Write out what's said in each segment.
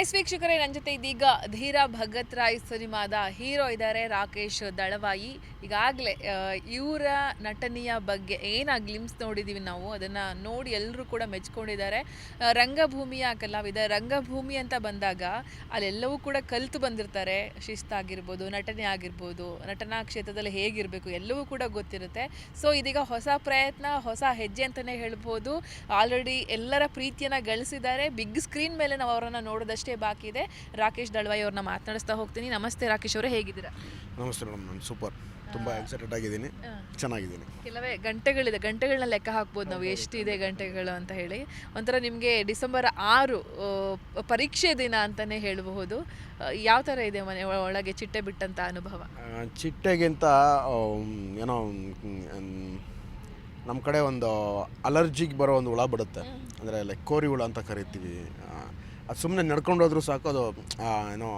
S ವೀಕ್ಷಕರೇ ನನ್ನ ಜೊತೆ ಇದೀಗ ಧೀರ ಭಗತ್ ರಾಯ್ ಸಿನಿಮಾದ ಹೀರೋ ಇದ್ದಾರೆ ರಾಕೇಶ್ ದಳವಾಯಿ. ಈಗಾಗಲೇ ಇವರ ನಟನೆಯ ಬಗ್ಗೆ ಏನು ಗ್ಲಿಮ್ಸ್ ನೋಡಿದ್ದೀವಿ ನಾವು, ಅದನ್ನು ನೋಡಿ ಎಲ್ಲರೂ ಕೂಡ ಮೆಚ್ಕೊಂಡಿದ್ದಾರೆ. ರಂಗಭೂಮಿಯ ಕಲಾವಿದ, ರಂಗಭೂಮಿ ಅಂತ ಬಂದಾಗ ಅಲ್ಲೆಲ್ಲವೂ ಕೂಡ ಕಲಿತು ಬಂದಿರ್ತಾರೆ. ಶಿಸ್ತಾಗಿರ್ಬೋದು, ನಟನೆ ಆಗಿರ್ಬೋದು, ನಟನಾ ಕ್ಷೇತ್ರದಲ್ಲಿ ಹೇಗಿರಬೇಕು, ಎಲ್ಲವೂ ಕೂಡ ಗೊತ್ತಿರುತ್ತೆ. ಸೊ, ಇದೀಗ ಹೊಸ ಪ್ರಯತ್ನ, ಹೊಸ ಹೆಜ್ಜೆ ಅಂತಲೇ ಹೇಳ್ಬೋದು. ಆಲ್ರೆಡಿ ಎಲ್ಲರ ಪ್ರೀತಿಯನ್ನು ಗಳಿಸಿದ್ದಾರೆ. ಬಿಗ್ ಸ್ಕ್ರೀನ್ ಮೇಲೆ ನಾವು ಅವರನ್ನು ನೋಡೋದಷ್ಟೇ ಬಾಕಿ ಇದೆ. ರಾಕೇಶ್ ದಳ್ವಾಯಿ ಅವ್ರನ್ನ ಮಾತನಾಡಿಸ್ತಾ ಹೋಗ್ತೀನಿ. ನಮಸ್ತೆ ರಾಕೇಶ್ ಅವರೇ ಹೇಗಿದ್ದೀರಾ? ನಮಸ್ತೆ ಮೇಡಮ್ ನಾನು ಸೂಪರ್. ತುಂಬ ಎಕ್ಸೈಟೆಡ್ ಆಗಿದ್ದೀನಿ. ಚೆನ್ನಾಗಿದ್ದೀನಿ. ಕೆಲವೇ ಗಂಟೆಗಳಿದೆ ಗಂಟೆಗಳನ್ನ ಲೆಕ್ಕ ಹಾಕ್ಬೋದು ನಾವು. ಎಷ್ಟಿದೆ ಗಂಟೆಗಳು ಅಂತ ಹೇಳಿ. ಒಂಥರ ನಿಮಗೆ ಡಿಸೆಂಬರ್ ಆರು ಪರೀಕ್ಷೆ ದಿನ ಅಂತಲೇ ಹೇಳಬಹುದು. ಯಾವ ಥರ ಇದೆ ಮನೆ ಒಳಗೆ ಚಿಟ್ಟೆ ಬಿಟ್ಟಂಥ ಅನುಭವ? ಚಿಟ್ಟೆಗಿಂತ ಏನೋ ನಮ್ಮ ಕಡೆ ಒಂದು ಅಲರ್ಜಿಗೆ ಬರೋ ಒಂದು ಹುಳ ಬಿಡುತ್ತೆ ಅಂದರೆ ಲೈಕ್ ಕೋರಿ ಹುಳ ಅಂತ ಕರಿತೀವಿ. ಅದು ಸುಮ್ಮನೆ ನಡ್ಕೊಂಡೋದ್ರೂ ಸಾಕು, ಅದು ಏನೋ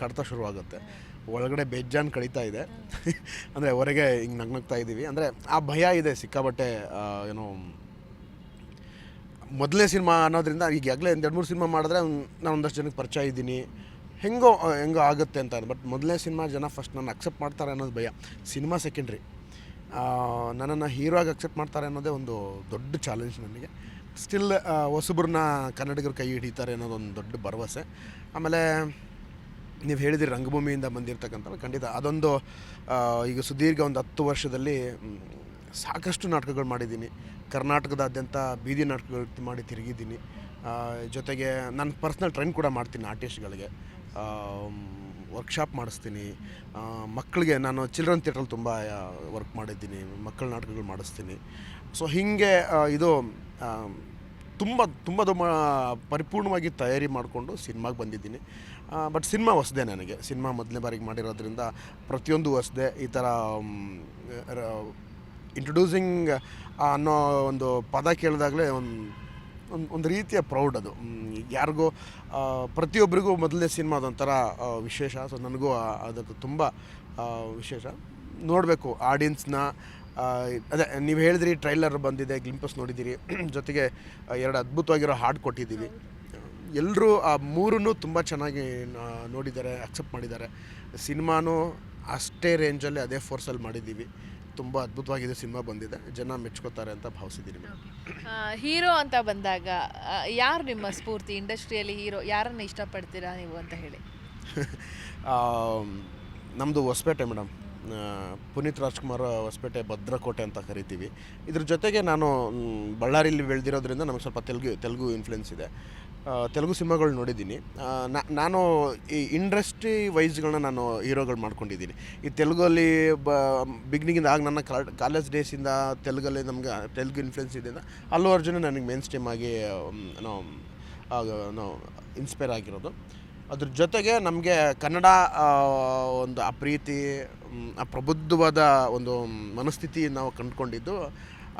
ಕಡಿತ ಶುರುವಾಗುತ್ತೆ. ಒಳಗಡೆ ಬೇಜಾನ್ ಕಡಿತಾ ಇದೆ. ಅಂದರೆ ಹೊರಗೆ ಹಿಂಗೆ ನಗ್ನಗ್ತಾ ಇದ್ದೀವಿ ಅಂದರೆ ಆ ಭಯ ಇದೆ ಸಿಕ್ಕಾಬಟ್ಟೆ ಏನೋ ಮೊದಲನೇ ಸಿನಿಮಾ ಅನ್ನೋದ್ರಿಂದ ಈಗಾಗಲೇ ಒಂದು ಎರಡು ಮೂರು ಸಿನಿಮಾ ಮಾಡಿದ್ರೆ ನಾನು ಒಂದಷ್ಟು ಜನಕ್ಕೆ ಪರಿಚಯ ಇದ್ದೀನಿ. ಹೆಂಗೋ ಹೆಂಗೋ ಆಗುತ್ತೆ ಅಂತ ಬಟ್ ಮೊದಲನೇ ಸಿನಿಮಾ ಜನ ಫಸ್ಟ್ ನಾನು ಅಕ್ಸೆಪ್ಟ್ ಮಾಡ್ತಾರೆ ಅನ್ನೋದು ಭಯ. ಸಿನಿಮಾ ಸೆಕೆಂಡ್ರಿ ನನ್ನನ್ನು ಹೀರೋ ಆಗಿ ಅಕ್ಸೆಪ್ಟ್ ಮಾಡ್ತಾರೆ ಅನ್ನೋದೇ ಒಂದು ದೊಡ್ಡ ಚಾಲೆಂಜ್ ನನಗೆ. ಸ್ಟಿಲ್ ಹೊಸಬ್ರನ್ನ ಕನ್ನಡಿಗರು ಕೈ ಹಿಡಿತಾರೆ ಅನ್ನೋದೊಂದು ದೊಡ್ಡ ಭರವಸೆ. ಆಮೇಲೆ ನೀವು ಹೇಳಿದಿರಿ ರಂಗಭೂಮಿಯಿಂದ ಬಂದಿರತಕ್ಕಂಥ ಖಂಡಿತ. ಅದೊಂದು ಈಗ ಸುದೀರ್ಘ ಒಂದು ಹತ್ತು ವರ್ಷದಲ್ಲಿ ಸಾಕಷ್ಟು ನಾಟಕಗಳು ಮಾಡಿದ್ದೀನಿ. ಕರ್ನಾಟಕದಾದ್ಯಂತ ಬೀದಿ ನಾಟಕಗಳು ಮಾಡಿ ತಿರುಗಿದ್ದೀನಿ. ಜೊತೆಗೆ ನಾನು ಪರ್ಸ್ನಲ್ ಟ್ರೈನ್ ಕೂಡ ಮಾಡ್ತೀನಿ ಆರ್ಟಿಸ್ಟ್ಗಳಿಗೆ. ವರ್ಕ್ಶಾಪ್ ಮಾಡಿಸ್ತೀನಿ. ಮಕ್ಕಳಿಗೆ ನಾನು ಚಿಲ್ಡ್ರನ್ ಥಿಯೇಟ್ರಲ್ಲಿ ತುಂಬ ವರ್ಕ್ ಮಾಡಿದ್ದೀನಿ, ಮಕ್ಕಳ ನಾಟಕಗಳು ಮಾಡಿಸ್ತೀನಿ. ಸೊ ಹೀಗೆ ಇದು ತುಂಬ ತುಂಬ ತುಂಬ ಪರಿಪೂರ್ಣವಾಗಿ ತಯಾರಿ ಮಾಡಿಕೊಂಡು ಸಿನಿಮಾಗೆ ಬಂದಿದ್ದೀನಿ. ಬಟ್ ಸಿನಿಮಾ ಹೊಸದೇ ನನಗೆ. ಸಿನಿಮಾ ಮೊದಲನೇ ಬಾರಿಗೆ ಮಾಡಿರೋದ್ರಿಂದ ಪ್ರತಿಯೊಂದು ಹೊಸದೇ ಈ ಥರ ಇಂಟ್ರೊಡ್ಯೂಸಿಂಗ್ ಅನ್ನೋ ಒಂದು ಪದ ಕೇಳಿದಾಗಲೇ ಒಂದು ಒಂದು ಒಂದು ರೀತಿಯ ಪ್ರೌಡ್ ಅದು. ಯಾರಿಗೂ ಪ್ರತಿಯೊಬ್ಬರಿಗೂ ಮೊದಲನೇ ಸಿನಿಮಾ ಅದೊಂಥರ ವಿಶೇಷ. ಸೊ ನನಗೂ ಅದಕ್ಕೆ ತುಂಬ ವಿಶೇಷ. ನೋಡಬೇಕು ಆಡಿಯನ್ಸ್ನ ಅದೇ, ನೀವು ಹೇಳಿದ್ರಿ ಟ್ರೈಲರ್ ಬಂದಿದೆ ಗ್ಲಿಂಪಸ್ ನೋಡಿದ್ದೀರಿ ಜೊತೆಗೆ ಎರಡು ಅದ್ಭುತವಾಗಿರೋ ಹಾಡು ಕೊಟ್ಟಿದ್ದೀವಿ ಎಲ್ಲರೂ ಆ ಮೂರೂ ತುಂಬ ಚೆನ್ನಾಗಿ ನೋಡಿದ್ದಾರೆ ಅಕ್ಸೆಪ್ಟ್ ಮಾಡಿದ್ದಾರೆ. ಸಿನಿಮಾನೂ ಅಷ್ಟೇ ರೇಂಜಲ್ಲಿ ಅದೇ ಫೋರ್ಸಲ್ಲಿ ಮಾಡಿದ್ದೀವಿ. ತುಂಬ ಅದ್ಭುತವಾಗಿದೆ ಸಿನಿಮಾ ಬಂದಿದೆ. ಜನ ಮೆಚ್ಕೋತಾರೆ ಅಂತ ಭಾವಿಸಿದ್ದೀನಿ ಮೇಡಮ್. ಹೀರೋ ಅಂತ ಬಂದಾಗ ಯಾರು ನಿಮ್ಮ ಸ್ಫೂರ್ತಿ ಇಂಡಸ್ಟ್ರಿಯಲ್ಲಿ ಹೀರೋ ಯಾರನ್ನ ಇಷ್ಟಪಡ್ತೀರಾ ನೀವು ಅಂತ ಹೇಳಿ? ನಮ್ಮದು ಹೊಸಪೇಟೆ ಮೇಡಮ್. ಪುನೀತ್ ರಾಜ್ಕುಮಾರ್ ಹೊಸಪೇಟೆ ಭದ್ರಕೋಟೆ ಅಂತ ಕರಿತೀವಿ. ಇದ್ರ ಜೊತೆಗೆ ನಾನು ಬಳ್ಳಾರಿಯಲ್ಲಿ ಬಳ್ಳಾರಿಲಿ ಬೆಳೆದಿರೋದ್ರಿಂದ ನಮಗೆ ಸ್ವಲ್ಪ ತೆಲುಗು ತೆಲುಗು ಇನ್ಫ್ಲುಯೆನ್ಸ್ ಇದೆ. ತೆಲುಗು ಸಿನಿಮಾಗಳು ನೋಡಿದ್ದೀನಿ. ನಾನು ಈ ಇಂಡಸ್ಟ್ರಿ ವೈಸ್ಗಳನ್ನ ನಾನು ಹೀರೋಗಳು ಮಾಡ್ಕೊಂಡಿದ್ದೀನಿ. ಈ ತೆಲುಗಲ್ಲಿ ಬ ಬಿಗ್ನಿಂಗಿಂದ ಆಗ ನನ್ನ ಕಾಲೇಜ್ ಡೇಸಿಂದ ತೆಲುಗಲ್ಲಿ ನಮ್ಗೆ ತೆಲುಗು ಇನ್ಫ್ಲುಯೆನ್ಸ್ ಇದೆ ಅಲ್ಲು ಅರ್ಜುನ ನನಗೆ ಮೇನ್ ಸ್ಟ್ರೀಮ್ ಆಗಿ ನಾವು ಇನ್ಸ್ಪೈರ್ ಆಗಿರೋದು. ಅದ್ರ ಜೊತೆಗೆ ನಮಗೆ ಕನ್ನಡ ಒಂದು ಆ ಪ್ರೀತಿ ಆ ಪ್ರಬುದ್ಧವಾದ ಒಂದು ಮನಸ್ಥಿತಿ ನಾವು ಕಂಡುಕೊಂಡಿದ್ದು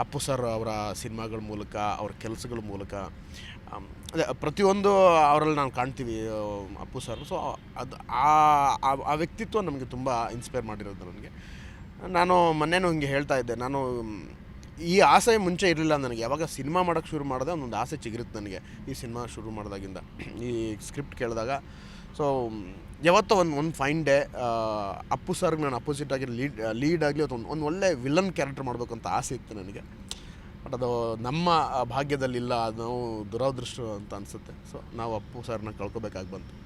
ಅಪ್ಪು ಸರ್ ಅವರ ಸಿನಿಮಾಗಳ ಮೂಲಕ, ಅವ್ರ ಕೆಲಸಗಳ ಮೂಲಕ. ಅದೇ ಪ್ರತಿಯೊಂದು ಅವರಲ್ಲಿ ನಾನು ಕಾಣ್ತೀವಿ ಅಪ್ಪು ಸರ್ ಸೊ ಅದು ಆ ವ್ಯಕ್ತಿತ್ವ ನಮಗೆ ತುಂಬ ಇನ್ಸ್ಪೈರ್ ಮಾಡಿರೋದು ನನಗೆ. ನಾನು ಮೊನ್ನೆನೂ ಹಿಂಗೆ ಹೇಳ್ತಾ ಇದ್ದೆ, ನಾನು, ಈ ಆಸೆ ಮುಂಚೆ ಇರಲಿಲ್ಲ ನನಗೆ. ಯಾವಾಗ ಸಿನಿಮಾ ಮಾಡೋಕ್ಕೆ ಶುರು ಮಾಡಿದೆ, ಒಂದೊಂದು ಆಸೆ ಚಿಗುರುತ್ತೆ ನನಗೆ. ಈ ಸಿನಿಮಾ ಶುರು ಮಾಡಿದಾಗಿಂದ, ಈ ಸ್ಕ್ರಿಪ್ಟ್ ಕೇಳಿದಾಗ. ಸೊ ಯಾವತ್ತೋ ಒಂದು ಒಂದು ಫೈನ್ ಡೇ ಅಪ್ಪು ಸರ್ಗೆ ನಾನು ಅಪೋಸಿಟ್ ಆಗಿ ಲೀಡ್ ಲೀಡ್ ಆಗಲಿ ಒಂದು ಒಂದು ಒಳ್ಳೆ ವಿಲನ್ ಕ್ಯಾರೆಕ್ಟರ್ ಮಾಡಬೇಕಂತ ಆಸೆ ಇತ್ತು ನನಗೆ. ಬಟ್ ಅದು ನಮ್ಮ ಭಾಗ್ಯದಲ್ಲಿಲ್ಲ ಅದು ನಾವು ದುರದೃಷ್ಟ ಅಂತ ಅನಿಸುತ್ತೆ. ಸೊ ನಾವು ಅಪ್ಪು ಸರ್ನ ಕಳ್ಕೊಬೇಕಾಗಿ ಬಂತು.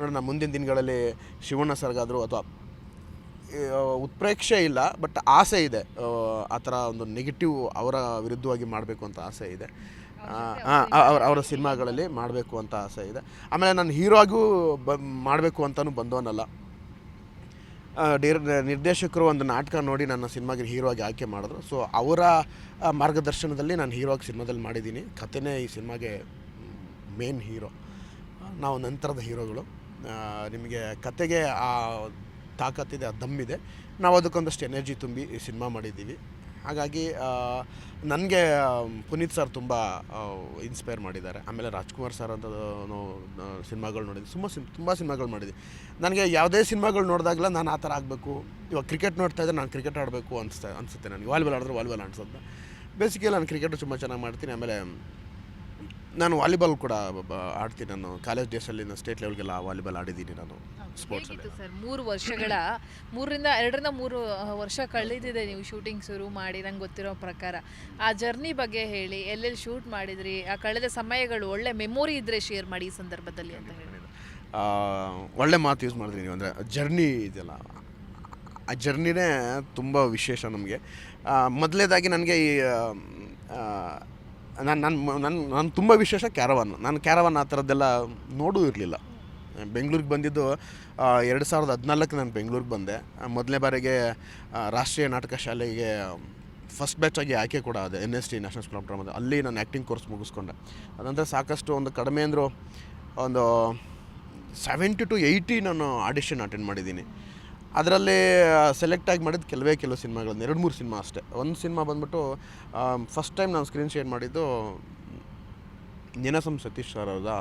ನೋಡೋಣ ಮುಂದಿನ ದಿನಗಳಲ್ಲಿ ಶಿವಣ್ಣ ಸರ್ಗಾದರೂ ಅಥವಾ ಉತ್ಪ್ರೇಕ್ಷೆ ಇಲ್ಲ ಬಟ್ ಆಸೆ ಇದೆ. ಆ, ಥರ ಒಂದು ನೆಗೆಟಿವ್ ಅವರ ವಿರುದ್ಧವಾಗಿ ಮಾಡಬೇಕು ಅಂತ ಆಸೆ ಇದೆ. ಅವ್ರ ಅವರ ಸಿನಿಮಾಗಳಲ್ಲಿ ಮಾಡಬೇಕು ಅಂತ ಆಸೆ ಇದೆ. ಆಮೇಲೆ ನಾನು ಹೀರೋ ಆಗೂ ಬ ಮಾಡಬೇಕು ಅಂತಲೂ ಬಂದವನಲ್ಲ. ಡಿರ್ ನಿರ್ದೇಶಕರು ಒಂದು ನಾಟಕ ನೋಡಿ ನನ್ನ ಸಿನಿಮಾಗೆ ಹೀರೋ ಆಗಿ ಆಯ್ಕೆ ಮಾಡಿದ್ರು. ಸೊ ಅವರ ಮಾರ್ಗದರ್ಶನದಲ್ಲಿ ನಾನು ಹೀರೋ ಆಗಿ ಸಿನಿಮಾದಲ್ಲಿ ಮಾಡಿದ್ದೀನಿ. ಕಥೆನೇ ಈ ಸಿನಿಮಾಗೆ ಮೇನ್ ಹೀರೋ ನಾವು ನಂತರದ ಹೀರೋಗಳು. ನಿಮಗೆ ಕತೆಗೆ ಆ ತಾಕತ್ತಿದೆ, ಆ ದಮ್ಮಿದೆ ನಾವು ಅದಕ್ಕೊಂದಷ್ಟು ಎನರ್ಜಿ ತುಂಬಿ ಈ ಸಿನಿಮಾ ಮಾಡಿದ್ದೀವಿ. ಹಾಗಾಗಿ ನನಗೆ ಪುನೀತ್ ಸರ್ ತುಂಬ ಇನ್ಸ್ಪೈರ್ ಮಾಡಿದ್ದಾರೆ. ಆಮೇಲೆ ರಾಜ್ಕುಮಾರ್ ಸರ್ ಅಂತ ಸಿನಿಮಾಗಳು ನೋಡಿದ್ವಿ ತುಂಬ ಸಿನ್, ತುಂಬ ಸಿನಿಮಾಗಳು ಮಾಡಿದ್ವಿ ನನಗೆ ಯಾವುದೇ ಸಿನಿಮಾಗಳು ನೋಡಿದಾಗಲ ನಾನು ಆ ಥರ ಆಗಬೇಕು. ಇವಾಗ ಕ್ರಿಕೆಟ್ ನೋಡ್ತಾ ಇದ್ದರೆ ನಾನು ಕ್ರಿಕೆಟ್ ಆಡಬೇಕು ಅನಿಸ್ತಾ, ಅನಿಸುತ್ತೆ ನನಗೆ. ವಾಲಿಬಾಲ್ ಆಡಿದ್ರೆ ವಾಲಿಬಾಲ್ ಅನ್ಸುತ್ತೆ. ಬೇಸಿಕಲಿ ನಾನು ಕ್ರಿಕೆಟು ತುಂಬ ಚೆನ್ನಾಗಿ ಮಾಡ್ತೀನಿ. ಆಮೇಲೆ ನಾನು ವಾಲಿಬಾಲ್ ಕೂಡ ಆಡ್ತೀನಿ. ನಾನು ಕಾಲೇಜ್ ಡೇಸಲ್ಲಿ ನಾನು ಸ್ಟೇಟ್ ಲೆವೆಲ್ಗೆಲ್ಲ ವಾಲಿಬಾಲ್ ಆಡಿದ್ದೀನಿ ನಾನು ಸ್ಪೋರ್ಟ್ಸ್ ಸರ್? ಮೂರು ವರ್ಷಗಳ ಮೂರರಿಂದ ಎರಡರಿಂದ ಮೂರು ವರ್ಷ ಕಳೆದಿದೆ ನೀವು ಶೂಟಿಂಗ್ ಶುರು ಮಾಡಿ ನಂಗೆ ಗೊತ್ತಿರೋ ಪ್ರಕಾರ. ಆ ಜರ್ನಿ ಬಗ್ಗೆ ಹೇಳಿ ಎಲ್ಲೆಲ್ಲಿ ಶೂಟ್ ಮಾಡಿದ್ರಿ? ಆ ಕಳೆದ ಸಮಯಗಳು ಒಳ್ಳೆ ಮೆಮೊರಿ ಇದ್ರೆ ಶೇರ್ ಮಾಡಿ ಈ ಸಂದರ್ಭದಲ್ಲಿ ಅಂತ ಹೇಳಿ. ಒಳ್ಳೆ ಮಾತು ಯೂಸ್ ಮಾಡಿದ್ರಿ ನೀವು. ಅಂದರೆ ಜರ್ನಿ ಇದೆಯಲ್ಲ ಆ ಜರ್ನಿನೇ ತುಂಬ ವಿಶೇಷ ನಮಗೆ. ಮೊದಲೇದಾಗಿ ನನಗೆ ಈ ನಾನು ನನ್ನ ನನ್ನ ನಾನು ತುಂಬ ವಿಶೇಷ ಕ್ಯಾರವಾನ್. ನಾನು ಕ್ಯಾರವಾನ್ ಆ ಥರದ್ದೆಲ್ಲ ನೋಡೂ ಇರಲಿಲ್ಲ. ಬೆಂಗಳೂರಿಗೆ ಬಂದಿದ್ದು ಎರಡು ಸಾವಿರದ ಹದಿನಾಲ್ಕು ನಾನು ಬೆಂಗಳೂರಿಗೆ ಬಂದೆ. ಮೊದಲನೇ ಬಾರಿಗೆ ರಾಷ್ಟ್ರೀಯ ನಾಟಕ ಶಾಲೆಗೆ, ಫಸ್ಟ್ ಬ್ಯಾಚಾಗಿ ಆಯ್ಕೆ ಕೂಡ ಅದೇ N S T national school of ಡ್ರಾಮಾದ ಅಲ್ಲಿ ನಾನು ಆ್ಯಕ್ಟಿಂಗ್ ಕೋರ್ಸ್ ಮುಗಿಸ್ಕೊಂಡೆ. ಅದಂದರೆ ಸಾಕಷ್ಟು ಒಂದು ಕಡಿಮೆ ಅಂದರೂ, ಒಂದು ಸೆವೆಂಟಿ ಟು ಏಯ್ಟಿ ನಾನು ಆಡಿಷನ್ ಅಟೆಂಡ್ ಮಾಡಿದ್ದೀನಿ. ಅದರಲ್ಲಿ ಸೆಲೆಕ್ಟ್ ಆಗಿ ಮಾಡಿದ್ದು ಕೆಲವೇ ಕೆಲವು ಸಿನಿಮಾಗಳನ್ನು, ಎರಡು ಮೂರು ಸಿನಿಮಾ ಅಷ್ಟೇ. ಒಂದು ಸಿನಿಮಾ ಬಂದ್ಬಿಟ್ಟು ಫಸ್ಟ್ ಟೈಮ್ ನಾನು ಸ್ಕ್ರೀನ್ ಶೇರ್ ಮಾಡಿದ್ದು, ನೆನಸಂ ಸತೀಶ್ ಸರ್ ಅವರ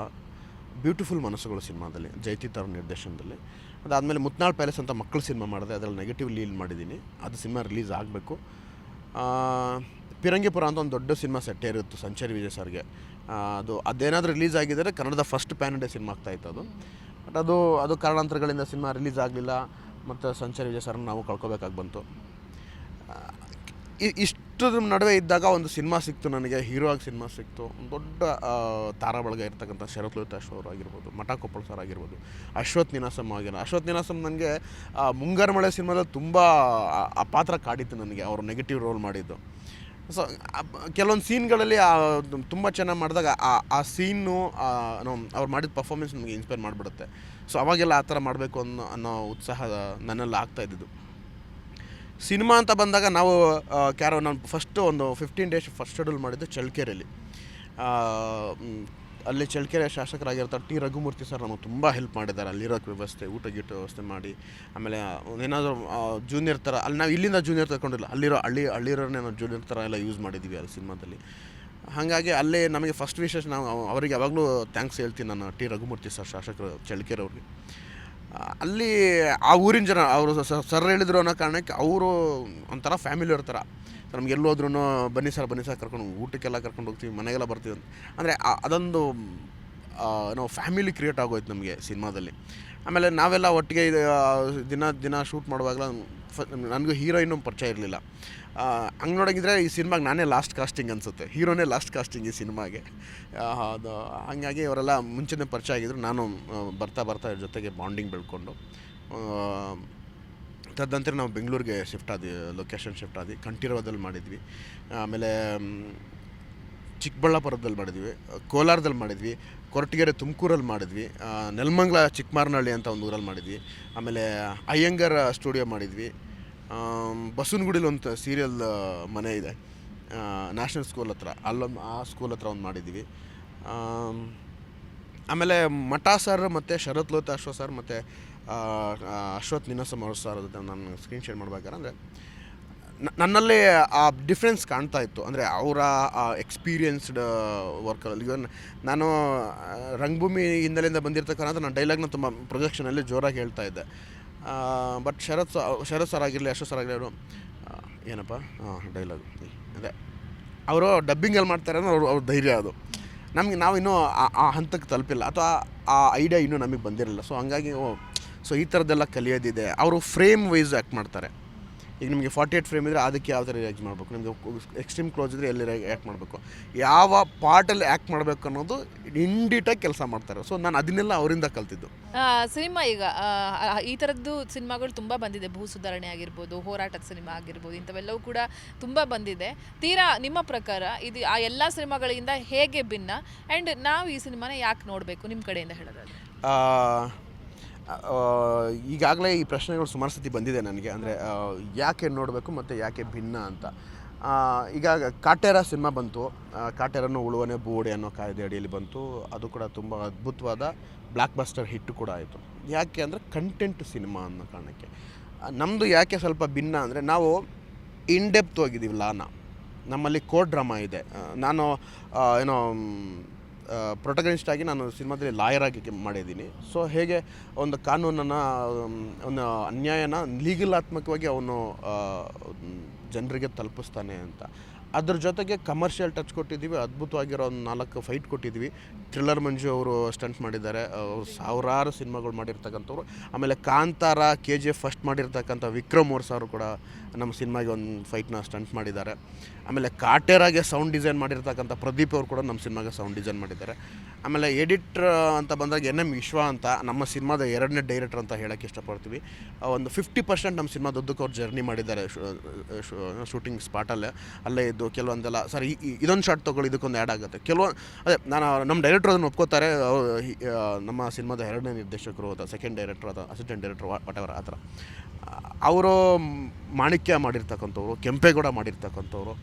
ಬ್ಯೂಟಿಫುಲ್ ಮನಸ್ಸುಗಳು ಸಿನಿಮಾದಲ್ಲಿ ಜಯತೀತ್ ಅವ್ರ ನಿರ್ದೇಶನದಲ್ಲಿ. ಅದಾದಮೇಲೆ ಮುತ್ನಾಳ್ ಪ್ಯಾಲೇಸ್ ಅಂತ ಮಕ್ಕಳ ಸಿನಿಮಾ ಮಾಡಿದೆ, ಅದರಲ್ಲಿ ನೆಗೆಟಿವ್ ಲೀಲ್ ಮಾಡಿದ್ದೀನಿ ಅದು ಸಿನಿಮಾ ರಿಲೀಸ್ ಆಗಬೇಕು. ಪಿರಂಗಿಪುರ ಅಂತ ಒಂದು ದೊಡ್ಡ ಸಿನಿಮಾ ಸೆಟ್ ಇರುತ್ತೆ ಸಂಚಾರಿ ವಿಜಯ್ ಸರ್ಗೆ ಅದು ಅದೇನಾದರೂ ರಿಲೀಸ್ ಆಗಿದ್ದರೆ ಕನ್ನಡದ ಫಸ್ಟ್ ಪ್ಯಾನ್ ಇಂಡಿಯಾ ಸಿನಿಮಾ ಆಗ್ತಾಯಿತ್ತು ಅದು. ಬಟ್ ಅದು ಅದು ಕಾರಣಾಂತರಗಳಿಂದ ಸಿನಿಮಾ ರಿಲೀಸ್ ಆಗಲಿಲ್ಲ. ಮತ್ತು ಸಂಚಾರಿ ವಿಜಯ್ ಸರ್ನ ನಾವು ಕಳ್ಕೊಬೇಕಾಗಿ ಬಂತು. ಇ- ಇಷ್ಟರ ನಡುವೆ ಇದ್ದಾಗ ಒಂದು ಸಿನಿಮಾ ಸಿಕ್ತು ನನಗೆ, ಹೀರೋ ಆಗಿ ಸಿನಿಮಾ ಸಿಕ್ತು. ದೊಡ್ಡ ತಾರಾ ಬಳಗ ಇರ್ತಕ್ಕಂಥ ಶರತ್ ಲೋಹಿತ್ ಅವರು ಆಗಿರ್ಬೋದು, ಮಠ ಕೊಪ್ಪಳ ಸರ್ ಆಗಿರ್ಬೋದು, ಅಶ್ವಥ್ ನಿನಾಸಮ್ ಆಗಿರೋ ಅಶ್ವಥ್ ನಿನಾಸಮ್ ನನಗೆ ಮುಂಗಾರು ಮಳೆ ಸಿನಿಮಾದಲ್ಲಿ ತುಂಬ, ಆ ಪಾತ್ರ ಕಾಡಿತ್ತು ನನಗೆ. ಅವರು ನೆಗೆಟಿವ್ ರೋಲ್ ಮಾಡಿದ್ದು. ಸೊ ಕೆಲವೊಂದು ಸೀನ್ಗಳಲ್ಲಿ ತುಂಬ ಚೆನ್ನಾಗಿ ಮಾಡಿದಾಗ ಆ ಆ ಸೀನು ಅವ್ರು ಮಾಡಿದ ಪರ್ಫಾರ್ಮೆನ್ಸ್ ನಮಗೆ ಇನ್ಸ್ಪೈರ್ ಮಾಡಿಬಿಡುತ್ತೆ. ಸೊ ಅವಾಗೆಲ್ಲ ಆ ಥರ ಮಾಡಬೇಕು ಅನ್ನೋ ಅನ್ನೋ ಉತ್ಸಾಹ ನನ್ನಲ್ಲಿ ಆಗ್ತಾ ಇದ್ದಿದ್ದು. ಸಿನಿಮಾ ಅಂತ ಬಂದಾಗ ನಾವು ಕ್ಯಾರೋ ನಾನು ಫಸ್ಟು ಒಂದು ಫಿಫ್ಟೀನ್ ಡೇಸ್ ಫಸ್ಟ್ ಶೆಡ್ಯೂಲ್ ಮಾಡಿದ್ದು ಚಳ್ಕೆರೆಯಲ್ಲಿ ಅಲ್ಲಿ ಚಳ್ಕೆರೆ ಶಾಸಕರಾಗಿರ್ತಾರೆ ಟಿ ರಘುಮೂರ್ತಿ ಸರ್ ನಮಗೆ ತುಂಬ ಹೆಲ್ಪ್ ಮಾಡಿದ್ದಾರೆ. ಅಲ್ಲಿರೋಕ್ಕೆ ವ್ಯವಸ್ಥೆ, ಊಟ ಗೀಟ ವ್ಯವಸ್ಥೆ ಮಾಡಿ, ಆಮೇಲೆ ಏನಾದರೂ ಜೂನಿಯರ್ ಥರ ಅಲ್ಲಿ ನಾವು ಇಲ್ಲಿಂದ ಜೂನಿಯರ್ ತಗೊಂಡಿಲ್ಲ ಅಲ್ಲಿರೋ ಹಳ್ಳಿ ಹಳ್ಳಿರೋನೇ ನಾವು ಜೂನಿಯರ್ ಥರ ಎಲ್ಲ ಯೂಸ್ ಮಾಡಿದ್ದೀವಿ ಅಲ್ಲಿ ಸಿನಿಮಾದಲ್ಲಿ. ಹಾಗಾಗಿ ಅಲ್ಲೇ ನಮಗೆ ಫಸ್ಟ್ ವಿಶೇಷ ನಾವು, ಅವ- ಅವರಿಗೆ ಯಾವಾಗಲೂ ಥ್ಯಾಂಕ್ಸ್ ಹೇಳ್ತೀನಿ ನಾನು ಟಿ ರಘುಮೂರ್ತಿ ಸರ್ ಶಾಸಕರು, ಚಳ್ಳಕೆರೆ ಅವ್ರಿಗೆ. ಅಲ್ಲಿ ಆ ಊರಿನ ಜನ, ಅವರು ಸರ್ ಹೇಳಿದ್ರು ಅನ್ನೋ ಕಾರಣಕ್ಕೆ ಅವರು ಒಂಥರ ಫ್ಯಾಮಿಲಿ ಇರ್ತಾರೆ ನಮ್ಗೆ ಎಲ್ಲೋದ್ರೂ ಬನ್ನಿ ಸರ್ ಬನ್ನಿ ಸರ್ ಕರ್ಕೊಂಡು ಊಟಕ್ಕೆಲ್ಲ ಕರ್ಕೊಂಡು ಹೋಗ್ತೀವಿ, ಮನೆಗೆಲ್ಲ ಬರ್ತೀವಿ ಅಂತ. ಅಂದರೆ ಅದೊಂದು ನಾವು ಫ್ಯಾಮಿಲಿ ಕ್ರಿಯೇಟ್ ಆಗೋಯ್ತು ನಮಗೆ ಸಿನಿಮಾದಲ್ಲಿ. ಆಮೇಲೆ ನಾವೆಲ್ಲ ಒಟ್ಟಿಗೆ ದಿನ ದಿನ ಶೂಟ್ ಮಾಡುವಾಗಲ ನನಗೂ ಹೀರೋಯಿನ್ನು ಪರಿಚಯ ಇರಲಿಲ್ಲ. ಹಂಗೆ ನೋಡೋಂಗಿದ್ರೆ ಈ ಸಿನಿಮಾಗೆ ನಾನೇ ಲಾಸ್ಟ್ ಕಾಸ್ಟಿಂಗ್ ಅನಿಸುತ್ತೆ. ಹೀರೋನೇ ಲಾಸ್ಟ್ ಕಾಸ್ಟಿಂಗ್ ಈ ಸಿನಿಮಾಗೆ. ಅದು, ಹಂಗಾಗಿ ಅವರೆಲ್ಲ ಮುಂಚೆನೇ ಪರಿಚಯ ಆಗಿದ್ರು. ನಾನು ಬರ್ತಾ ಬರ್ತಾ ಜೊತೆಗೆ ಬಾಂಡಿಂಗ್ ಬೆಳ್ಕೊಂಡು ಆ, ತದನಂತರ ನಾವು ಬೆಂಗಳೂರಿಗೆ ಶಿಫ್ಟ್ ಆದ್ವಿ ಲೊಕೇಶನ್ ಶಿಫ್ಟ್ ಆದ್ವಿ. ಕಂಠೀರವದಲ್ಲಿ ಮಾಡಿದ್ವಿ. ಆಮೇಲೆ ಚಿಕ್ಕಬಳ್ಳಾಪುರದಲ್ಲಿ ಮಾಡಿದ್ವಿ. ಕೋಲಾರದಲ್ಲಿ ಮಾಡಿದ್ವಿ. ಕೊರಟಗೆರೆ ತುಮಕೂರಲ್ಲಿ ಮಾಡಿದ್ವಿ. ನೆಲಮಂಗ್ಲ ಚಿಕ್ಕಮಾರನಹಳ್ಳಿ ಅಂತ ಒಂದು ಊರಲ್ಲಿ ಮಾಡಿದ್ವಿ. ಆಮೇಲೆ ಅಯ್ಯಂಗರ್ ಸ್ಟುಡಿಯೋ ಮಾಡಿದ್ವಿ. ಬಸವನಗುಡಿಲಿ ಒಂದು ಸೀರಿಯಲ್ ಮನೆ ಇದೆ. ನ್ಯಾಷನಲ್ ಸ್ಕೂಲ್ ಹತ್ರ. ಅಲ್ಲೊಂದು ಆ ಸ್ಕೂಲ್ ಹತ್ರ ಒಂದು ಮಾಡಿದ್ವಿ. ಆಮೇಲೆ ಮಠ ಸರ್ ಮತ್ತು ಶರತ್ ಲೋತ ಅಶ್ವ ಸರ್ ಮತ್ತು ಅಶ್ವಥ್ ನಿನಸಮ್ ಅವ್ರ ಸರ್ ನಾನು ಸ್ಕ್ರೀನ್ ಶೇರ್ ಮಾಡ್ಬೇಕಂದ್ರೆ ಅಂದರೆ ನನ್ನಲ್ಲಿ ಆ ಡಿಫ್ರೆನ್ಸ್ ಕಾಣ್ತಾ ಇತ್ತು. ಅಂದರೆ ಅವರ ಎಕ್ಸ್ಪೀರಿಯನ್ಸ್ಡ್ ವರ್ಕಲ್ಲಿ ಇವನ್ ನಾನು ರಂಗಭೂಮಿ ಹಿನ್ನೆಲೆಯಿಂದ ಬಂದಿರತಕ್ಕಂಥ ನಾನು ಡೈಲಾಗ್ನ ತುಂಬ ಪ್ರೊಜೆಕ್ಷನಲ್ಲಿ ಜೋರಾಗಿ ಹೇಳ್ತಾ ಇದ್ದೆ. ಬಟ್ ಶರತ್ ಶರತ್ ಸರ್ ಆಗಿರಲಿ ಸರ್ ಅವರು ಏನಪ್ಪ? ಹಾಂ ಡೈಲಾಗ್ ಅದೇ ಅವರು ಡಬ್ಬಿಂಗಲ್ಲಿ ಮಾಡ್ತಾರೆ ಅನ್ನೋ ಅವ್ರ ಅವ್ರ ಧೈರ್ಯ ಅದು. ನಮಗೆ ನಾವು ಇನ್ನೂ ಆ- ಹಂತಕ್ಕೆ ತಲುಪಿಲ್ಲ. ಅಥವಾ ಆ ಐಡಿಯಾ ಇನ್ನೂ ನಮಗೆ ಬಂದಿರಲಿಲ್ಲ. ಸೊ ಹಂಗಾಗಿ ಸೊ ಈ ಥರದ್ದೆಲ್ಲ ಕಲಿಯೋದಿದೆ. ಅವರು ಫ್ರೇಮ್ ವೈಸ್ ಆ್ಯಕ್ಟ್ ಮಾಡ್ತಾರೆ. ಈಗ ನಿಮಗೆ ಫಾರ್ಟಿ ಏಯ್ಟ್ ಫ್ರೇಮ್ ಇದ್ದರೆ ಅದಕ್ಕೆ ಯಾವ ಥರ ರಿಯಾಕ್ಟ್ ಮಾಡಬೇಕು? ನಿಮಗೆ ಎಕ್ಸ್ಟ್ರೀಮ್ ಕ್ಲೋಸ್ ಇದ್ದರೆ ಎಲ್ಲಿ ಆ್ಯಕ್ಟ್ ಮಾಡಬೇಕು? ಯಾವ ಪಾರ್ಟಲ್ಲಿ ಆ್ಯಕ್ಟ್ ಮಾಡಬೇಕು ಅನ್ನೋದು ಇಂಡಿಟಾಗಿ ಕೆಲಸ ಮಾಡ್ತಾರೆ. ಸೊ ನಾನು ಅದನ್ನೆಲ್ಲ ಅವರಿಂದ ಕಲ್ತಿದ್ದು. ಸಿನಿಮಾ ಈಗ ಈ ಥರದ್ದು ಸಿನಿಮಾಗಳು ತುಂಬ ಬಂದಿದೆ. ಭೂ ಸುಧಾರಣೆ ಆಗಿರ್ಬೋದು ಹೋರಾಟದ ಸಿನಿಮಾ ಆಗಿರ್ಬೋದು ಇಂಥವೆಲ್ಲವೂ ಕೂಡ ತುಂಬ ಬಂದಿದೆ. ತೀರಾ ನಿಮ್ಮ ಪ್ರಕಾರ ಇದು ಆ ಎಲ್ಲ ಸಿನಿಮಾಗಳಿಂದ ಹೇಗೆ ಭಿನ್ನ? ಆ್ಯಂಡ್ ನಾವು ಈ ಸಿನಿಮಾನ ಯಾಕೆ ನೋಡಬೇಕು? ನಿಮ್ಮ ಕಡೆಯಿಂದ ಹೇಳೋದಾದ್ರೆ. ಈಗಾಗಲೇ ಈ ಪ್ರಶ್ನೆಗಳು ಸುಮಾರು ಸತಿ ಬಂದಿದೆ ನನಗೆ. ಅಂದರೆ ಯಾಕೆ ನೋಡಬೇಕು ಮತ್ತು ಯಾಕೆ ಭಿನ್ನ ಅಂತ. ಈಗ ಕಾಟೇರ ಸಿನಿಮಾ ಬಂತು. ಕಾಟೇರನ್ನು ಉಳುವನೆ ಬೂಡೆ ಅನ್ನೋ ಕಾಯ್ದೆ ಅಡಿಯಲ್ಲಿ ಬಂತು. ಅದು ಕೂಡ ತುಂಬ ಅದ್ಭುತವಾದ ಬ್ಲ್ಯಾಕ್ ಬಸ್ಟರ್ ಹಿಟ್ಟು ಕೂಡ ಆಯಿತು. ಯಾಕೆ ಅಂದರೆ ಕಂಟೆಂಟ್ ಸಿನಿಮಾ ಅನ್ನೋ ಕಾರಣಕ್ಕೆ. ನಮ್ಮದು ಯಾಕೆ ಸ್ವಲ್ಪ ಭಿನ್ನ ಅಂದರೆ, ನಾವು ಇನ್ ಡೆಪ್ತ್ ಹೋಗಿದ್ದೀವಿ ಲಾನ ನಮ್ಮಲ್ಲಿ ಕೋರ್ ಡ್ರಾಮಾ ಇದೆ. ನಾನು ಏನೋ ಪ್ರೊಟಗನಿಸ್ಟ್ ಆಗಿ ನಾನು ಸಿನಿಮಾದಲ್ಲಿ ಲಾಯರ್ ಆಗಿ ಮಾಡಿದ್ದೀನಿ. ಸೊ ಹೇಗೆ ಒಂದು ಕಾನೂನನ್ನು ಒಂದು ಅನ್ಯಾಯನ ಲೀಗಲಾತ್ಮಕವಾಗಿ ಅವನು ಜನರಿಗೆ ತಲುಪಿಸ್ತಾನೆ ಅಂತ. ಅದ್ರ ಜೊತೆಗೆ ಕಮರ್ಷಿಯಲ್ ಟಚ್ ಕೊಟ್ಟಿದ್ದೀವಿ, ಅದ್ಭುತವಾಗಿರೋ ಒಂದು ನಾಲ್ಕು ಫೈಟ್ ಕೊಟ್ಟಿದ್ದೀವಿ. ಥ್ರಿಲ್ಲರ್ ಮಂಜು ಅವರು ಸ್ಟಂಟ್ ಮಾಡಿದ್ದಾರೆ. ಅವರು ಸಾವಿರಾರು ಸಿನಿಮಾಗಳು ಮಾಡಿರ್ತಕ್ಕಂಥವ್ರು. ಆಮೇಲೆ Kantara K G F first ಮಾಡಿರ್ತಕ್ಕಂಥ ವಿಕ್ರಮ್ ವರ್ಸ್ ಅವರು ಕೂಡ ನಮ್ಮ ಸಿನಿಮಾಗೆ ಒಂದು ಫೈಟ್ನ ಸ್ಟಂಟ್ ಮಾಡಿದ್ದಾರೆ. ಆಮೇಲೆ ಕಾಟೇರಾಗೆ ಸೌಂಡ್ ಡಿಸೈನ್ ಮಾಡಿರ್ತಕ್ಕಂಥ ಪ್ರದೀಪ್ ಅವರು ಕೂಡ ನಮ್ಮ ಸಿನಿಮಾಗೆ ಸೌಂಡ್ ಡಿಸೈನ್ ಮಾಡಿದ್ದಾರೆ. ಆಮೇಲೆ ಎಡಿಟ್ರ್ ಅಂತ ಬಂದಾಗ ಎನ್ ಎಂ ವಿಶ್ವ ಅಂತ ನಮ್ಮ ಸಿನಿಮಾದ ಎರಡನೇ ಡೈರೆಕ್ಟರ್ ಅಂತ ಹೇಳೋಕ್ಕೆ ಇಷ್ಟಪಡ್ತೀವಿ. ಒಂದು ಫಿಫ್ಟಿ ಪರ್ಸೆಂಟ್ ನಮ್ಮ ಸಿನಿಮಾ ಉದ್ದಕ್ಕೆ ಅವ್ರು ಜರ್ನಿ ಮಾಡಿದ್ದಾರೆ ಶೂಟಿಂಗ್ ಸ್ಪಾಟಲ್ಲೇ ಅಲ್ಲೇ. ಇದ್ದು ಕೆಲವೊಂದೆಲ್ಲ. ಸರ್ ಇದೊಂದು ಶಾರ್ಟ್ ತೊಗೊಳ್ಳಿ, ಇದಕ್ಕೊಂದು ಆ್ಯಡ್ ಆಗುತ್ತೆ. ಕೆಲವೊಂದು ಅದೇ, ನಾನು ನಮ್ಮ ಡೈರೆಕ್ಟರ್ ಅದನ್ನು ಒಪ್ಕೋತಾರೆ ನಮ್ಮ ಸಿನಿಮಾದ ಎರಡನೇ ನಿರ್ದೇಶಕರು ಅಥವಾ ಸೆಕೆಂಡ್ ಡೈರೆಕ್ಟರ್ ಅಥವಾ ಅಸಿಸ್ಟೆಂಟ್ ಡೈರೆಕ್ಟರ್ ಎವರ್ ಆ ಥರ. ಅವರು ಮಾಣಿಕ್ಯ ಮಾಡಿರ್ತಕ್ಕಂಥವ್ರು, ಕೆಂಪೇಗೌಡ ಮಾಡಿರ್ತಕ್ಕಂಥವ್ರು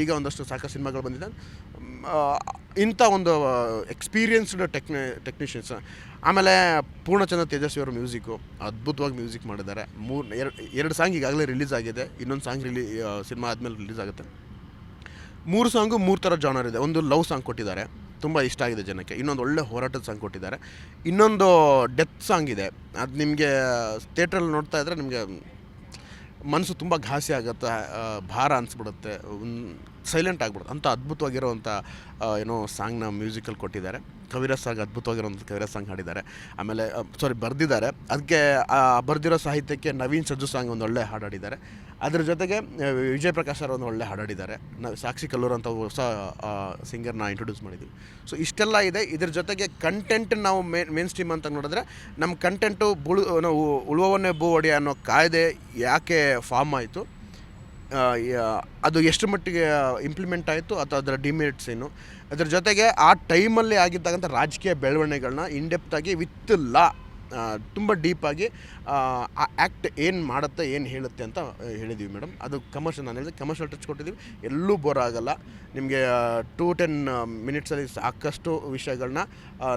ಈಗ ಒಂದಷ್ಟು ಸಾಕಷ್ಟು ಸಿನಿಮಾಗಳು ಬಂದಿದೆ ಇಂಥ ಒಂದು ಎಕ್ಸ್ಪೀರಿಯನ್ಸ್ಡ್ ಟೆಕ್ನಿ ಟೆಕ್ನಿಷಿಯನ್ಸ್ ಆಮೇಲೆ ಪೂರ್ಣಚಂದ್ರ ತೇಜಸ್ವಿ ಅವರು ಮ್ಯೂಸಿಕ್ಕು, ಅದ್ಭುತವಾಗಿ ಮ್ಯೂಸಿಕ್ ಮಾಡಿದ್ದಾರೆ. ಮೂರು ಎರಡು ಎರಡು ಸಾಂಗ್ ಈಗಾಗಲೇ ರಿಲೀಸ್ ಆಗಿದೆ. ಇನ್ನೊಂದು ಸಾಂಗ್ ರಿಲೀ ಸಿನಿಮಾ ಆದಮೇಲೆ ರಿಲೀಸ್ ಆಗುತ್ತೆ. ಮೂರು ಸಾಂಗು ಮೂರು ಥರ ಜಾನರ್ ಇದೆ. ಒಂದು ಲವ್ ಸಾಂಗ್ ಕೊಟ್ಟಿದ್ದಾರೆ. ತುಂಬ ಇಷ್ಟ ಆಗಿದೆ ಜನಕ್ಕೆ. ಇನ್ನೊಂದು ಒಳ್ಳೆ ಹೋರಾಟದ ಸಾಂಗ್ ಕೊಟ್ಟಿದ್ದಾರೆ. ಇನ್ನೊಂದು ಡೆತ್ ಸಾಂಗ್ ಇದೆ. ಅದು ನಿಮಗೆ ಥಿಯೇಟ್ರಲ್ಲಿ ನೋಡ್ತಾ ಇದ್ದರೆ ನಿಮಗೆ ಮನಸ್ಸು ತುಂಬ ಘಾಸಿ ಆಗುತ್ತೆ. ಭಾರ ಅನಿಸ್ಬಿಡುತ್ತೆ. ಸೈಲೆಂಟ್ ಆಗ್ಬಿಡುತ್ತೆ. ಅಂಥ ಅದ್ಭುತವಾಗಿರೋವಂಥ ಏನೋ ಸಾಂಗ್ನ ಮ್ಯೂಸಿಕಲ್ಲಿ ಕೊಟ್ಟಿದ್ದಾರೆ. ಕವಿರ ಸಾಂಗ್ ಅದ್ಭುತವಾಗಿರೋಂಥ ಕವಿರ ಸಾಂಗ್ ಹಾಡಿದ್ದಾರೆ. ಆಮೇಲೆ ಸಾರಿ ಬರೆದಿದ್ದಾರೆ. ಅದಕ್ಕೆ ಬರೆದಿರೋ ಸಾಹಿತ್ಯಕ್ಕೆ ನವೀನ್ ಸಜ್ಜು ಸಾಂಗ್ ಒಂದು ಒಳ್ಳೆ ಹಾಡಾಡಿದ್ದಾರೆ ಅದ್ರ ಜೊತೆಗೆ ವಿಜಯ್ ಪ್ರಕಾಶ್ ಅವರು ಒಂದು ಒಳ್ಳೆ ಹಾಡಾಡಿದ್ದಾರೆ. ನಾವು ಸಾಕ್ಷಿ ಕಲ್ಲೂರು ಅಂತ ಹೊಸ ಸಿಂಗರ್ನ ಇಂಟ್ರೊಡ್ಯೂಸ್ ಮಾಡಿದ್ದೀವಿ. ಸೊ ಇಷ್ಟೆಲ್ಲ ಇದೆ. ಇದ್ರ ಜೊತೆಗೆ ಕಂಟೆಂಟ್ ನಾವು ಮೇನ್ ಮೇನ್ ಸ್ಟ್ರೀಮ್ ಅಂತ ನೋಡಿದ್ರೆ ನಮ್ಮ ಕಂಟೆಂಟು ಬುಳು, ನಾವು ಉಳುವವನ್ನೇ ಬೂ ಒಡೆಯ ಅನ್ನೋ ಕಾಯ್ದೆ ಯಾಕೆ ಫಾರ್ಮ್ ಆಯಿತು? ಅದು ಎಷ್ಟು ಮಟ್ಟಿಗೆ ಇಂಪ್ಲಿಮೆಂಟ್ ಆಯಿತು? ಅಥವಾ ಅದರ ಡಿಮೆರಿಟ್ಸ್ ಏನು? ಅದ್ರ ಜೊತೆಗೆ ಆ ಟೈಮಲ್ಲಿ ಆಗಿರ್ತಕ್ಕಂಥ ರಾಜಕೀಯ ಬೆಳವಣಿಗೆಗಳನ್ನ ಇನ್ಡೆಪ್ತಾಗಿ ವಿತ್ ಲಾ ತುಂಬ ಡೀಪಾಗಿ ಆ ಆ್ಯಕ್ಟ್ ಏನು ಮಾಡುತ್ತೆ, ಏನು ಹೇಳುತ್ತೆ ಅಂತ ಹೇಳಿದ್ದೀವಿ ಮೇಡಮ್ ಅದು ಕಮರ್ಷಿಯಲ್ ನಾನು ಹೇಳಿದೆ ಕಮರ್ಷಿಯಲ್ ಟಚ್ ಕೊಟ್ಟಿದ್ದೀವಿ. ಎಲ್ಲೂ ಬೋರ್ ಆಗೋಲ್ಲ. ನಿಮಗೆ ಟು ಟೆನ್ ಮಿನಿಟ್ಸಲ್ಲಿ ಸಾಕಷ್ಟು ವಿಷಯಗಳನ್ನ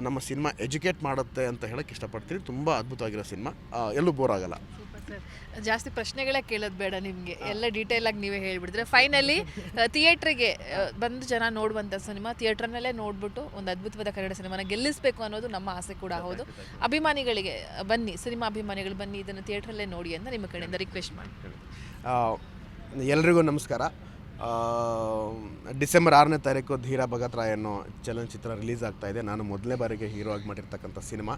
ನಮ್ಮ ಸಿನಿಮಾ ಎಜುಕೇಟ್ ಮಾಡುತ್ತೆ ಅಂತ ಹೇಳಕ್ಕೆ ಇಷ್ಟಪಡ್ತೀನಿ. ತುಂಬ ಅದ್ಭುತವಾಗಿರೋ ಸಿನಿಮಾ ಎಲ್ಲೂ ಬೋರ್ ಆಗಲ್ಲ. ಜಾಸ್ತಿ ಪ್ರಶ್ನೆಗಳೇ ಕೇಳೋದು ಬೇಡ ನಿಮಗೆ. ಎಲ್ಲ ಡೀಟೇಲ್ ಆಗಿ ನೀವೇ ಹೇಳ್ಬಿಡಿದ್ರೆ. ಫೈನಲಿ ಥಿಯೇಟ್ರಿಗೆ ಬಂದು ಜನ ನೋಡುವಂಥ ಸಿನಿಮಾ ಥಿಯೇಟ್ರ್ನಲ್ಲೇ ನೋಡ್ಬಿಟ್ಟು ಒಂದು ಅದ್ಭುತವಾದ ಕನ್ನಡ ಸಿನಿಮಾನ ಗೆಲ್ಲಿಸಬೇಕು ಅನ್ನೋದು ನಮ್ಮ ಆಸೆ ಕೂಡ ಹೌದು. ಅಭಿಮಾನಿಗಳಿಗೆ ಬನ್ನಿ ಸಿನಿಮಾ ಅಭಿಮಾನಿಗಳು ಬನ್ನಿ ಇದನ್ನು ಥಿಯೇಟ್ರಲ್ಲೇ ನೋಡಿ ಅಂತ ನಿಮ್ಮ ಕಡೆಯಿಂದ ರಿಕ್ವೆಸ್ಟ್ ಮಾಡಿ ಎಲ್ರಿಗೂ ನಮಸ್ಕಾರ. ಡಿಸೆಂಬರ್ ಆರನೇ ತಾರೀಕು ಧೀರ ಭಗತ್ ರಾಯ್ ಅನ್ನೋ ಚಲನಚಿತ್ರ ರಿಲೀಸ್ ಆಗ್ತಾ ಇದೆ. ನಾನು ಮೊದಲನೇ ಬಾರಿಗೆ ಹೀರೋ ಆಗಿ ಮಾಡಿರ್ತಕ್ಕಂಥ ಸಿನಿಮಾ.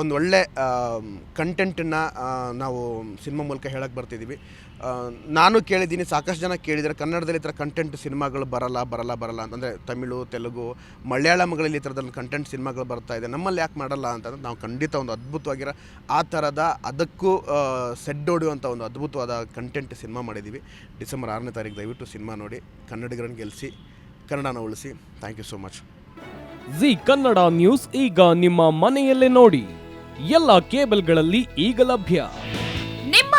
ಒಂದು ಒಳ್ಳೆ ಕಂಟೆಂಟನ್ನು ನಾವು ಸಿನಿಮಾ ಮೂಲಕ ಹೇಳಕ್ಕೆ ಬರ್ತಿದ್ದೀವಿ ನಾನು ಕೇಳಿದ್ದೀನಿ, ಸಾಕಷ್ಟು ಜನ ಕೇಳಿದರೆ ಕನ್ನಡದಲ್ಲಿ ಈ ಥರ ಕಂಟೆಂಟ್ ಸಿನಿಮಾಗಳು ಬರಲ್ಲ ಬರಲ್ಲ ಬರಲ್ಲ ಅಂತಂದರೆ ತಮಿಳು, ತೆಲುಗು, ಮಲಯಾಳಂಗಳಲ್ಲಿ ಈ ಥರದಲ್ಲಿ ಕಂಟೆಂಟ್ ಸಿನಿಮಾಗಳು ಬರ್ತಾ ಇದೆ. ನಮ್ಮಲ್ಲಿ ಯಾಕೆ ಮಾಡಲ್ಲ ಅಂತಂದ್ರೆ ನಾವು ಖಂಡಿತ ಒಂದು ಅದ್ಭುತವಾಗಿರೋ ಆ ಥರದ ಅದಕ್ಕೂ ಸೆಡ್ ಹೊಡೆಯುವಂಥ ಒಂದು ಅದ್ಭುತವಾದ ಕಂಟೆಂಟ್ ಸಿನಿಮಾ ಮಾಡಿದ್ದೀವಿ. ಡಿಸೆಂಬರ್ ಆರನೇ ತಾರೀಕು ದಯವಿಟ್ಟು ಸಿನಿಮಾ ನೋಡಿ, ಕನ್ನಡಿಗರನ್ನು ಗೆಲ್ಲಿಸಿ, ಕನ್ನಡನ ಉಳಿಸಿ. Thank you so much Zee Kannada news ಈಗ ನಿಮ್ಮ ಮನೆಯಲ್ಲೇ ನೋಡಿ. ಎಲ್ಲ ಕೇಬಲ್ಗಳಲ್ಲಿ ಈಗ ಲಭ್ಯ.